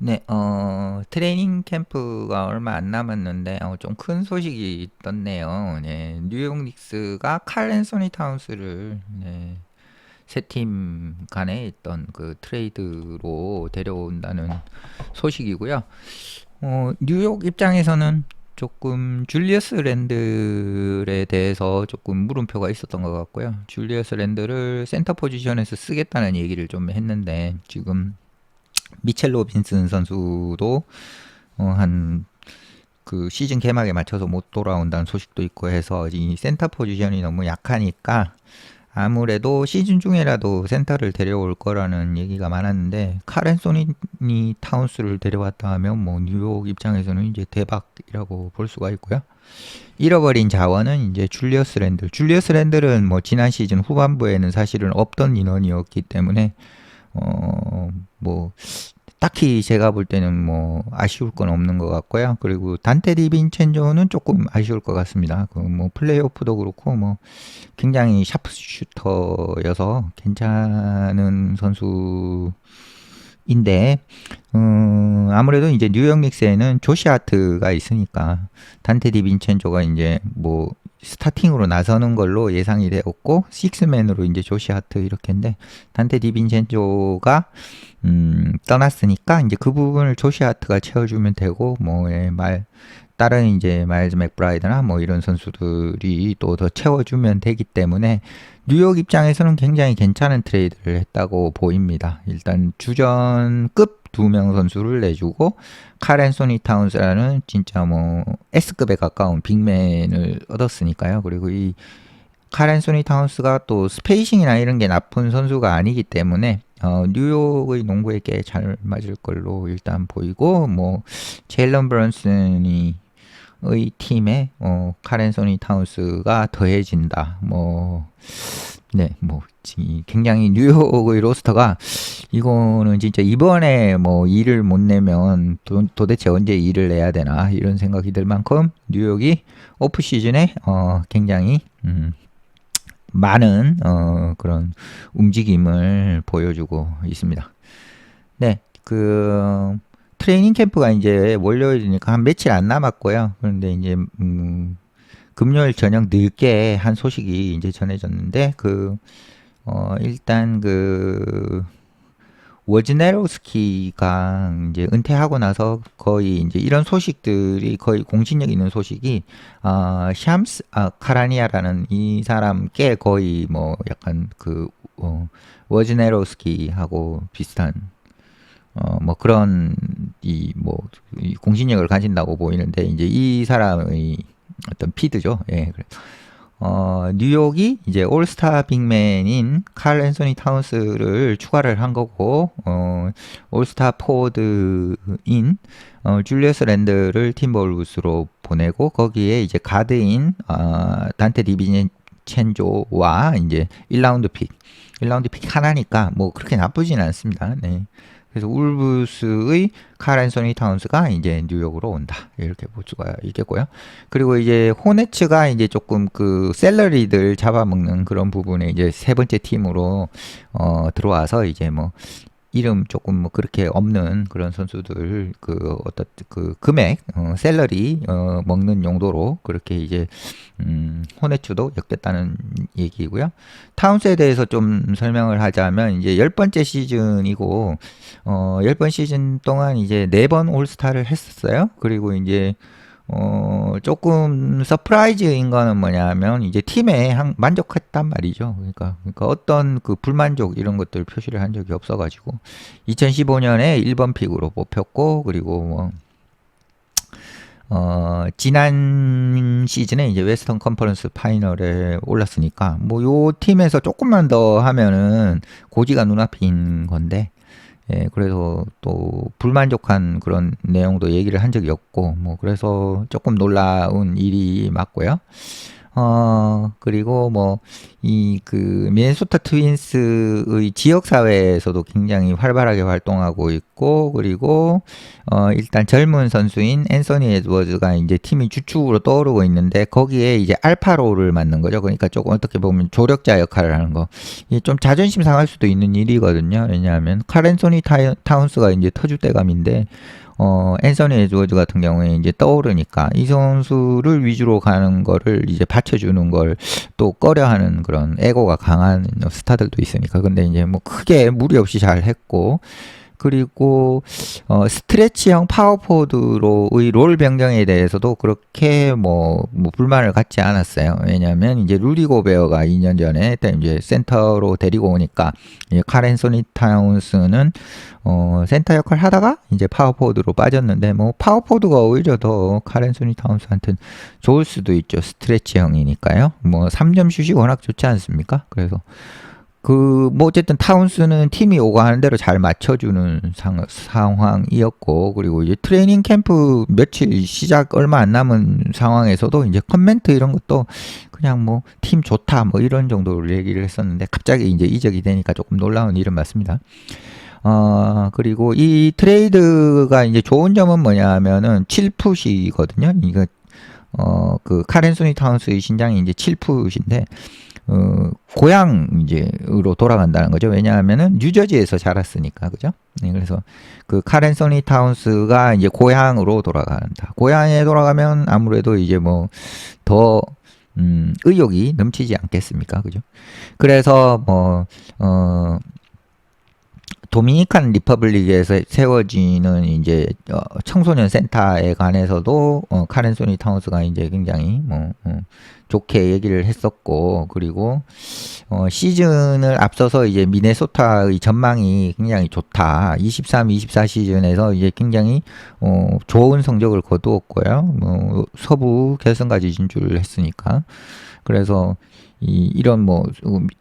네, 어, 트레이닝 캠프가 얼마 안 남았는데, 어, 좀 큰 소식이 떴네요. 네, 뉴욕 닉스가 칼 앤소니 타운스를, 네, 세팀 간에 있던 그 트레이드로 데려온다는 소식이고요. 어, 뉴욕 입장에서는 조금 줄리어스 랜들에 대해서 조금 물음표가 있었던 것 같고요. 줄리어스 랜들을 센터 포지션에서 쓰겠다는 얘기를 좀 했는데, 지금 미첼 로빈슨 선수도 어, 한 그 시즌 개막에 맞춰서 못 돌아온다는 소식도 있고 해서 이 센터 포지션이 너무 약하니까 아무래도 시즌 중에라도 센터를 데려올 거라는 얘기가 많았는데 카렌 소니 타운스를 데려왔다 하면 뭐 뉴욕 입장에서는 이제 대박이라고 볼 수가 있고요. 잃어버린 자원은 이제 줄리어스 랜들. 줄리어스 랜들은 뭐 지난 시즌 후반부에는 사실은 없던 인원이었기 때문에 어 뭐 딱히 제가 볼 때는 뭐 아쉬울 건 없는 것 같고요. 그리고 단테 디빈첸조는 조금 아쉬울 것 같습니다. 그 뭐 플레이오프도 그렇고 뭐 굉장히 샤프 슈터여서 괜찮은 선수인데 음, 아무래도 이제 뉴욕 닉스에는 조시 아트가 있으니까 단테 디빈첸조가 이제 뭐 스타팅으로 나서는 걸로 예상이 되었고 식스맨으로 이제 조시 하트 이렇게인데 단테 디빈첸조가 음, 떠났으니까 이제 그 부분을 조시 하트가 채워주면 되고 뭐말 예, 다른 이제 마일즈 맥브라이드나 뭐 이런 선수들이 또 더 채워주면 되기 때문에 뉴욕 입장에서는 굉장히 괜찮은 트레이드를 했다고 보입니다. 일단 주전급 두 명 선수를 내주고 카렌 소니 타운스라는 진짜 뭐 S급에 가까운 빅맨을 얻었으니까요. 그리고 이 카렌 소니 타운스가 또 스페이싱이나 이런 게 나쁜 선수가 아니기 때문에 어, 뉴욕의 농구에게 잘 맞을 걸로 일단 보이고 뭐 제일런 브런슨이 의 팀에 어, 카렌 소니 타운스가 더해진다. 뭐 네, 뭐 굉장히 뉴욕의 로스터가 이거는 진짜 이번에 뭐 일을 못 내면 도, 도대체 언제 일을 내야 되나 이런 생각이 들 만큼 뉴욕이 오프 시즌에 어 굉장히 음 많은 어 그런 움직임을 보여주고 있습니다. 네, 그 트레이닝 캠프가 이제 월요일이니까 한 며칠 안 남았고요. 그런데 이제 음 금요일 저녁 늦게 한 소식이 이제 전해졌는데 그 어 일단 그 워즈네로스키가 이제 은퇴하고 나서 거의 이제 이런 소식들이 거의 공신력 있는 소식이 어, 샴스 아, 카라니아라는 이 사람께 거의 뭐 약간 그 어, 워즈네로스키하고 비슷한 어, 뭐 그런 이뭐 공신력을 가진다고 보이는데 이제 이 사람의 어떤 피드죠. 예. 그래. 어, 뉴욕이 이제 올스타 빅맨인 칼 앤소니 타운스를 추가를 한 거고, 어, 올스타 포드인 어, 줄리어스 랜드를 팀볼우스로 보내고, 거기에 이제 가드인, 어, 단테 디비첸조와 이제 1라운드 픽, 1라운드 픽 하나니까 뭐 그렇게 나쁘진 않습니다. 네. 그래서 울브스의 카렌소니 타운스가 이제 뉴욕으로 온다. 이렇게 볼 수가 있겠고요. 그리고 이제 호네츠가 이제 조금 그 셀러리들 잡아먹는 그런 부분에 이제 세 번째 팀으로 어 들어와서 이제 뭐 이름 조금 뭐 그렇게 없는 그런 선수들 그 어떤 그 금액 어, 셀러리 어, 먹는 용도로 그렇게 이제 음, 호네츠도 엮였다는 얘기고요. 타운스에 대해서 좀 설명을 하자면 이제 열 번째 시즌이고 어, 열 번 시즌 동안 이제 네 번 올스타를 했었어요. 그리고 이제 어, 조금 서프라이즈인 거는 뭐냐면 이제 팀에 한, 만족했단 말이죠. 그러니까, 그러니까 어떤 그 불만족 이런 것들 표시를 한 적이 없어가지고 2015년에 1번 픽으로 뽑혔고 그리고 뭐 어, 지난 시즌에 이제 웨스턴 컨퍼런스 파이널에 올랐으니까 뭐 요 팀에서 조금만 더 하면은 고지가 눈앞인 건데 예, 그래서 또 불만족한 그런 내용도 얘기를 한 적이 없고, 뭐, 그래서 조금 놀라운 일이 맞고요. 어, 그리고 뭐, 이, 그, 미네소타 트윈스의 지역사회에서도 굉장히 활발하게 활동하고 있고, 그리고 어 일단 젊은 선수인 앤서니 에드워즈가 이제 팀이 주축으로 떠오르고 있는데 거기에 이제 알파로를 맡는 거죠. 그러니까 조금 어떻게 보면 조력자 역할을 하는 거. 이게 좀 자존심 상할 수도 있는 일이거든요. 왜냐하면 카렌소니 타- 타운스가 이제 터줏대감인데 어, 앤서니 에드워즈 같은 경우에 이제 떠오르니까 이 선수를 위주로 가는 거를 이제 받쳐주는 걸 또 꺼려하는 그런 에고가 강한 스타들도 있으니까. 근데 이제 뭐 크게 무리 없이 잘 했고, 그리고 어, 스트레치형 파워포드로의 롤 변경에 대해서도 그렇게 뭐, 뭐 불만을 갖지 않았어요. 왜냐하면 이제 루리 고베어가 2년 전에 때 이제 센터로 데리고 오니까 이제 카렌소니 타운스는 어, 센터 역할 하다가 이제 파워포드로 빠졌는데 뭐 파워포드가 오히려 더 카렌소니 타운스한테는 좋을 수도 있죠. 스트레치형이니까요. 뭐 3점 슛이 워낙 좋지 않습니까? 그래서 그 뭐 어쨌든 타운스는 팀이 오가는 대로 잘 맞춰주는 상, 상황이었고 그리고 이제 트레이닝 캠프 며칠 시작 얼마 안 남은 상황에서도 이제 커멘트 이런 것도 그냥 뭐 팀 좋다 뭐 이런 정도로 얘기를 했었는데 갑자기 이제 이적이 되니까 조금 놀라운 일은 맞습니다. 어, 그리고 이 트레이드가 이제 좋은 점은 뭐냐면은 7풋이거든요. 이거 어, 그 카렌소니 타운스의 신장이 이제 7풋인데 어, 고향 이제으로 돌아간다는 거죠. 왜냐하면은 뉴저지에서 자랐으니까 그죠? 네, 그래서 그 카렌소니 타운스가 이제 고향으로 돌아간다. 고향에 돌아가면 아무래도 이제 뭐더 음, 의욕이 넘치지 않겠습니까? 그죠? 그래서 뭐 어, 도미니칸 리퍼블릭에서 세워지는 이제 어, 청소년 센터에 관해서도 어, 카렌 소니 타운스가 이제 굉장히 뭐 어, 좋게 얘기를 했었고 그리고 어, 시즌을 앞서서 이제 미네소타의 전망이 굉장히 좋다. 23, 24 시즌에서 이제 굉장히 어, 좋은 성적을 거두었고요. 뭐 서부 결승까지 진출을 했으니까 그래서 이, 이런 뭐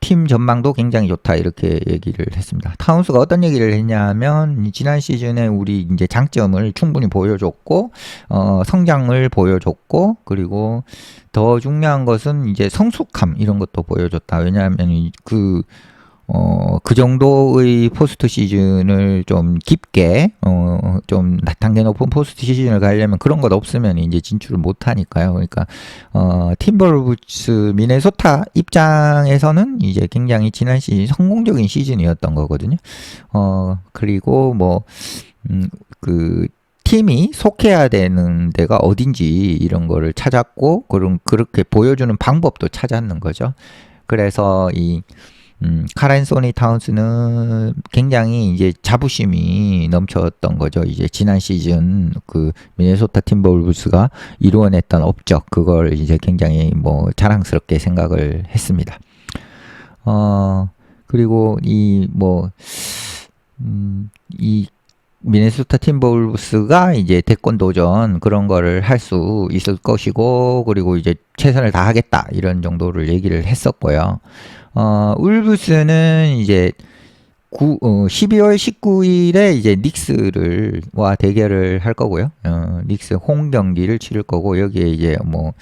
팀 전망도 굉장히 좋다 이렇게 얘기를 했습니다. 타운스가 어떤 얘기를 했냐면 지난 시즌에 우리 이제 장점을 충분히 보여줬고 어, 성장을 보여줬고 그리고 더 중요한 것은 이제 성숙함 이런 것도 보여줬다. 왜냐하면 이- 그 어, 그 정도의 포스트 시즌을 좀 깊게, 어, 좀 단계 높은 포스트 시즌을 가려면 그런 것 없으면 이제 진출을 못 하니까요. 그러니까, 어, 팀버루브스 미네소타 입장에서는 이제 굉장히 지난 시즌 성공적인 시즌이었던 거거든요. 어, 그리고 뭐, 음, 그, 팀이 속해야 되는 데가 어딘지 이런 거를 찾았고, 그런, 그렇게 보여주는 방법도 찾았는 거죠. 그래서 이, 음, 카렌 소니 타운스는 굉장히 이제 자부심이 넘쳤던 거죠. 이제 지난 시즌 그 미네소타 팀버울브스가 이루어냈던 업적 그걸 이제 굉장히 뭐 자랑스럽게 생각을 했습니다. 어 그리고 이뭐 음, 이 미네소타 팀버울브스가 이제 대권 도전 그런 거를 할 수 있을 것이고 그리고 이제 최선을 다하겠다 이런 정도를 얘기를 했었고요. 어, 울브스는 이제 구, 어, 12월 19일에 이제 닉스를 와 대결을 할 거고요. 어, 닉스 홈 경기를 치를 거고 여기에 이제 뭐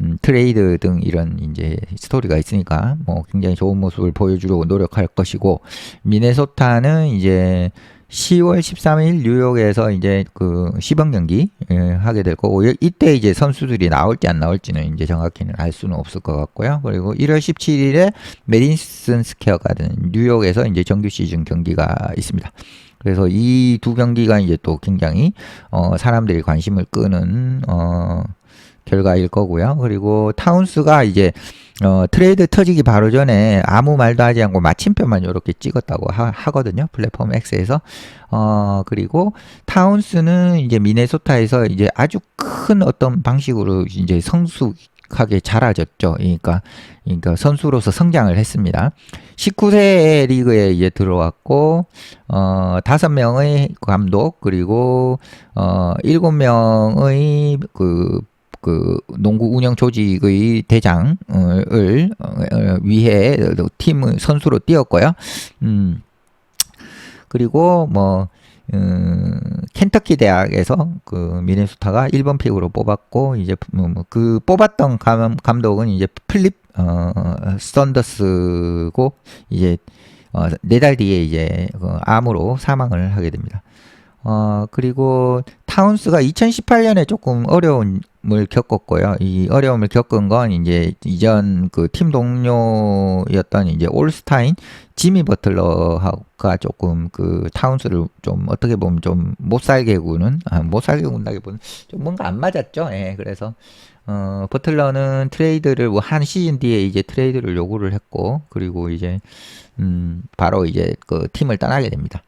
음, 트레이드 등 이런 이제 스토리가 있으니까 뭐 굉장히 좋은 모습을 보여주려고 노력할 것이고 미네소타는 이제 10월 13일 뉴욕에서 이제 그 시범 경기 예, 하게 될 거고 이- 이때 이제 선수들이 나올지 안 나올지는 이제 정확히는 알 수는 없을 것 같고요. 그리고 1월 17일에 메디슨 스퀘어 가든 뉴욕에서 이제 정규 시즌 경기가 있습니다. 그래서 이 두 경기가 이제 또 굉장히 어 사람들이 관심을 끄는 어 결과일 거고요. 그리고 타운스가 이제 어, 트레이드 터지기 바로 전에 아무 말도 하지 않고 마침표만 이렇게 찍었다고 하, 하거든요. 플랫폼 X에서. 어, 그리고 타운스는 이제 미네소타에서 이제 아주 큰 어떤 방식으로 이제 성숙 하게 자라졌죠. 그러니까, 그러니까 선수로서 성장을 했습니다. 19세 리그에 이제 들어왔고, 어, 5명의 감독, 그리고, 어, 7명의 그 그 농구 운영 조직의 대장을 어, 위해 팀 선수로 뛰었고요. 음. 그리고 뭐 음, 켄터키 대학에서 그 미네소타가 1번 픽으로 뽑았고 이제 뭐그 뽑았던 감, 감독은 이제 플립 어, 썬더스고 이제 어, 네달 뒤에 이제 그 암으로 사망을 하게 됩니다. 어, 그리고 타운스가 2018년에 조금 어려 움을 겪었고요. 이 어려움을 겪은 건 이제 이전 그 팀 동료였던 이제 올스타인 지미 버틀러가 조금 그 타운스를 좀 어떻게 보면 좀 못 살게 구는, 아, 못 살게 군다기보다는 좀 뭔가 안 맞았죠. 예, 그래서 어, 버틀러는 트레이드를 뭐 한 시즌 뒤에 이제 트레이드를 요구를 했고, 그리고 이제 음, 바로 이제 그 팀을 떠나게 됩니다.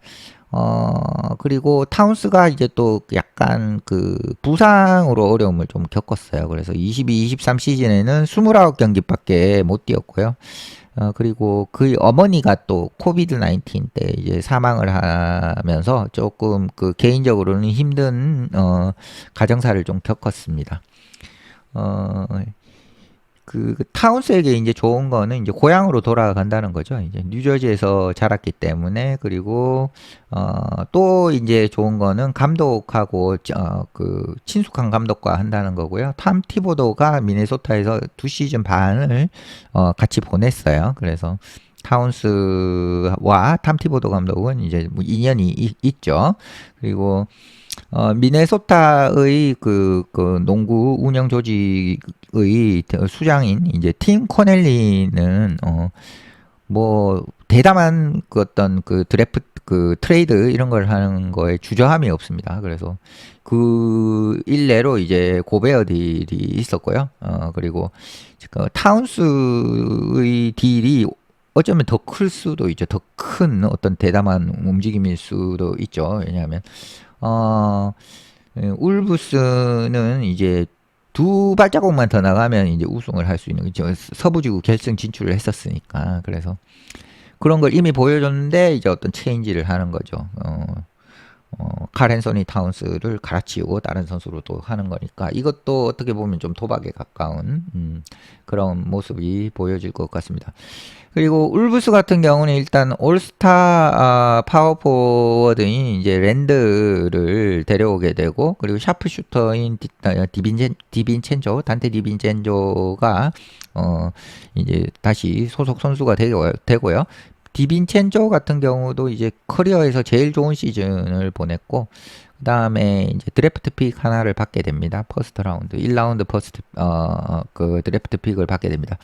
어, 그리고 타운스가 이제 또 약간 그 부상으로 어려움을 좀 겪었어요. 그래서 22, 23 시즌에는 29경기밖에 못 뛰었고요. 어, 그리고 그 어머니가 또 코비드 19 때 이제 사망을 하면서 조금 그 개인적으로는 힘든 어, 가정사를 좀 겪었습니다. 어, 그 타운스에게 이제 좋은 거는 이제 고향으로 돌아간다는 거죠. 이제 뉴저지에서 자랐기 때문에 그리고 어, 또 이제 좋은 거는 감독하고 어, 그 친숙한 감독과 한다는 거고요. 탐 티보도가 미네소타에서 두 시즌 반을 어, 같이 보냈어요. 그래서 타운스와 탐 티보도 감독은 이제 뭐 인연이 이- 있죠. 그리고 어, 미네소타의 그, 그 농구 운영 조직의 수장인 이제 팀 코넬리는 어, 뭐 대담한 그 어떤 그 드래프트 그 트레이드 이런 걸 하는 거에 주저함이 없습니다. 그래서 그 일례로 이제 고베어 딜이 있었고요. 어, 그리고 그 타운스의 딜이 어쩌면 더 클 수도 있죠. 더 큰 어떤 대담한 움직임일 수도 있죠. 왜냐하면 어, 예, 울브스는 이제 두 발자국만 더 나가면 이제 우승을 할 수 있는 저 서부지구 결승 진출을 했었으니까 그래서 그런 걸 이미 보여줬는데 이제 어떤 체인지를 하는 거죠. 어, 어, 칼 앤서니 타운스를 갈아치우고 다른 선수로 또 하는 거니까 이것도 어떻게 보면 좀 도박에 가까운 음, 그런 모습이 보여질 것 같습니다. 그리고 울브스 같은 경우는 일단 올스타 아, 파워포워드인 이제 랜드를 데려오게 되고 그리고 샤프슈터인 디, 아, 디빈젠 디빈첸조 단테 디빈첸조가 어 이제 다시 소속 선수가 되고, 되고요. 디빈첸조 같은 경우도 이제 커리어에서 제일 좋은 시즌을 보냈고 그 다음에 이제 드래프트 픽 하나를 받게 됩니다. 퍼스트 라운드 1라운드 퍼스트 어 그 드래프트 픽을 받게 됩니다.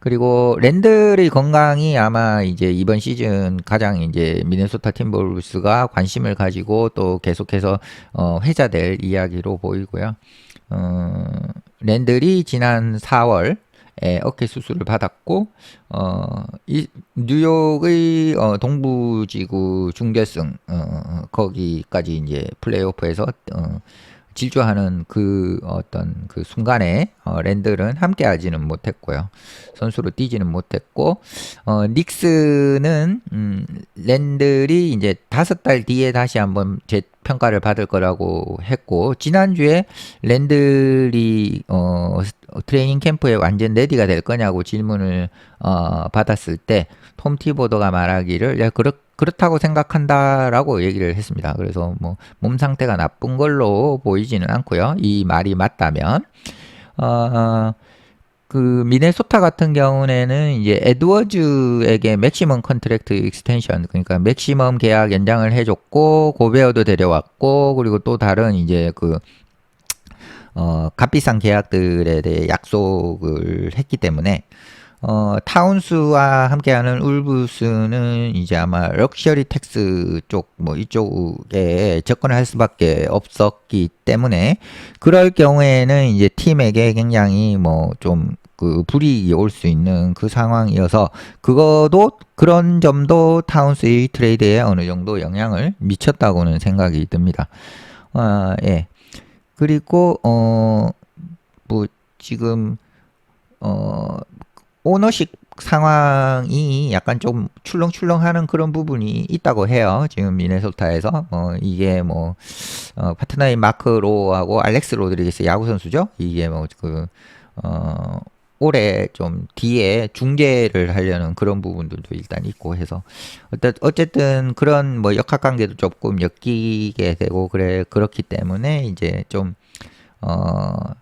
그리고 랜들의 건강이 아마 이제 이번 시즌 가장 이제 미네소타 팀볼브스가 관심을 가지고 또 계속해서 어 회자될 이야기로 보이고요. 어 랜들이 지난 4월 에 어깨 수술을 받았고 어 이 뉴욕의 어 동부지구 중결승 어 거기까지 이제 플레이오프에서 어 질주하는 그 어떤 그 순간에 어, 랜들은 함께하지는 못했고요. 선수로 뛰지는 못했고 어, 닉스는 음, 랜들이 이제 다섯 달 뒤에 다시 한번 재 평가를 받을 거라고 했고 지난주에 랜들이 어, 트레이닝 캠프에 완전 레디가 될 거냐고 질문을 어, 받았을 때 톰 티보더가 말하기를 야, 그렇 그렇다고 생각한다라고 얘기를 했습니다. 그래서 뭐 몸 상태가 나쁜 걸로 보이지는 않고요. 이 말이 맞다면 어, 그 미네소타 같은 경우에는 이제 에드워즈에게 맥시멈 컨트랙트 익스텐션 그러니까 맥시멈 계약 연장을 해줬고 고베어도 데려왔고 그리고 또 다른 이제 그 어, 값비싼 계약들에 대해 약속을 했기 때문에 어, 타운스와 함께하는 울브스는 이제 아마 럭셔리 텍스 쪽 뭐 이쪽에 접근할 수밖에 없었기 때문에 그럴 경우에는 이제 팀에게 굉장히 뭐 좀 그 불이익이 올 수 있는 그 상황이어서 그거도 그런 점도 타운스의 트레이드에 어느 정도 영향을 미쳤다고는 생각이 듭니다. 아, 예. 그리고 어 뭐 지금 어 오너십 상황이 약간 좀 출렁출렁하는 그런 부분이 있다고 해요. 지금 미네소타에서 어 이게 뭐 어, 파트너인 마크 로하고 알렉스 로드리게스 야구 선수죠. 이게 뭐그 어 올해 좀 뒤에 중재를 하려는 그런 부분들도 일단 있고 해서 어쨌- 어쨌든 그런 뭐 역학 관계도 조금 엮이게 되고 그래 그렇기 때문에 이제 좀 어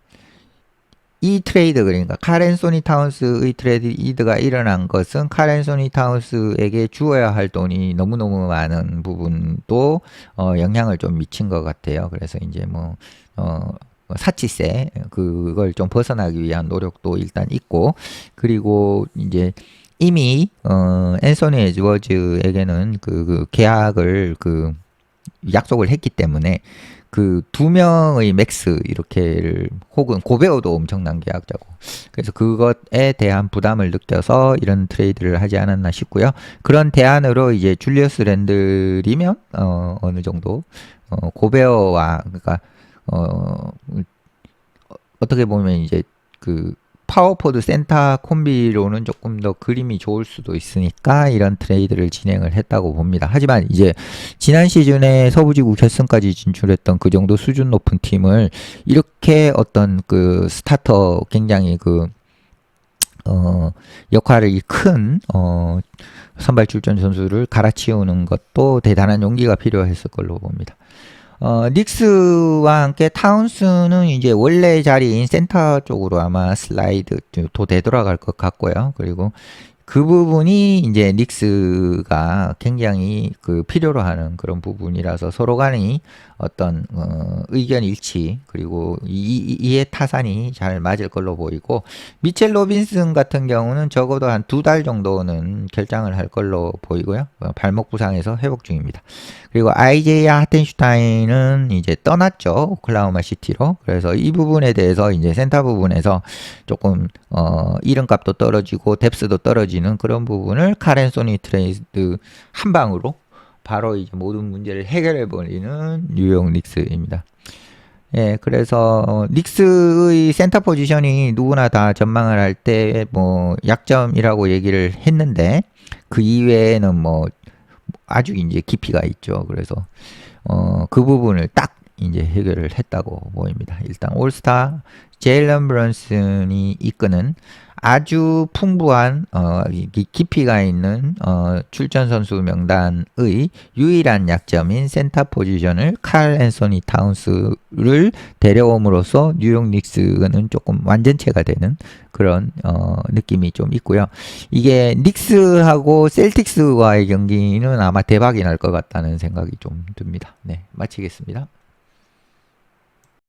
이 트레이드 그러니까 카렌소니 타운스의 트레이드가 일어난 것은 카렌소니 타운스에게 주어야 할 돈이 너무너무 많은 부분도 어, 영향을 좀 미친 것 같아요. 그래서 이제 뭐 어, 사치세 그걸 좀 벗어나기 위한 노력도 일단 있고 그리고 이제 이미 어, 앤소니 에즈워즈에게는 그, 그 계약을 그 약속을 했기 때문에 그 두 명의 맥스 이렇게를 혹은 고베어도 엄청난 계약자고 그래서 그것에 대한 부담을 느껴서 이런 트레이드를 하지 않았나 싶고요. 그런 대안으로 이제 줄리어스 랜들이면 어 어느 정도 어 고베어와 그러니까 어 어떻게 보면 이제 그 파워포드 센터 콤비로는 조금 더 그림이 좋을 수도 있으니까 이런 트레이드를 진행을 했다고 봅니다. 하지만 이제 지난 시즌에 서부지구 결승까지 진출했던 그 정도 수준 높은 팀을 이렇게 어떤 그 스타터 굉장히 그 어, 역할이 큰, 어, 선발 출전 선수를 갈아치우는 것도 대단한 용기가 필요했을 걸로 봅니다. 어, 닉스와 함께 타운스는 이제 원래 자리인 센터 쪽으로 아마 슬라이드 도 되돌아갈 것 같고요. 그리고 그 부분이 이제 닉스가 굉장히 그 필요로 하는 그런 부분이라서 서로 간의 어떤 어, 의견 일치 그리고 이, 이- 이 해 타산이 잘 맞을 걸로 보이고 미첼 로빈슨 같은 경우는 적어도 한 두 달 정도는 결장을 할 걸로 보이고요. 어, 발목 부상에서 회복 중입니다. 그리고 아이제야 하텐슈타인은 이제 떠났죠. 오클라호마 시티로. 그래서 이 부분에 대해서 이제 센터 부분에서 조금 어 이름값도 떨어지고 뎁스도 떨어지는 그런 부분을 카렌 소니 트레이드 한 방으로 바로 이제 모든 문제를 해결해 버리는 뉴욕 닉스입니다. 예, 그래서 어, 닉스의 센터 포지션이 누구나 다 전망을 할 때 뭐 약점이라고 얘기를 했는데 그 이외에는 뭐 아주 이제 깊이가 있죠. 그래서 어, 그 부분을 딱 이제 해결을 했다고 보입니다. 일단 올스타 제일런 브런슨이 이끄는 아주 풍부한 어, 깊이가 있는 어, 출전 선수 명단의 유일한 약점인 센터 포지션을 칼 앤소니 타운스를 데려옴으로써 뉴욕 닉스는 조금 완전체가 되는 그런 어, 느낌이 좀 있고요. 이게 닉스하고 셀틱스와의 경기는 아마 대박이 날 것 같다는 생각이 좀 듭니다. 네, 마치겠습니다.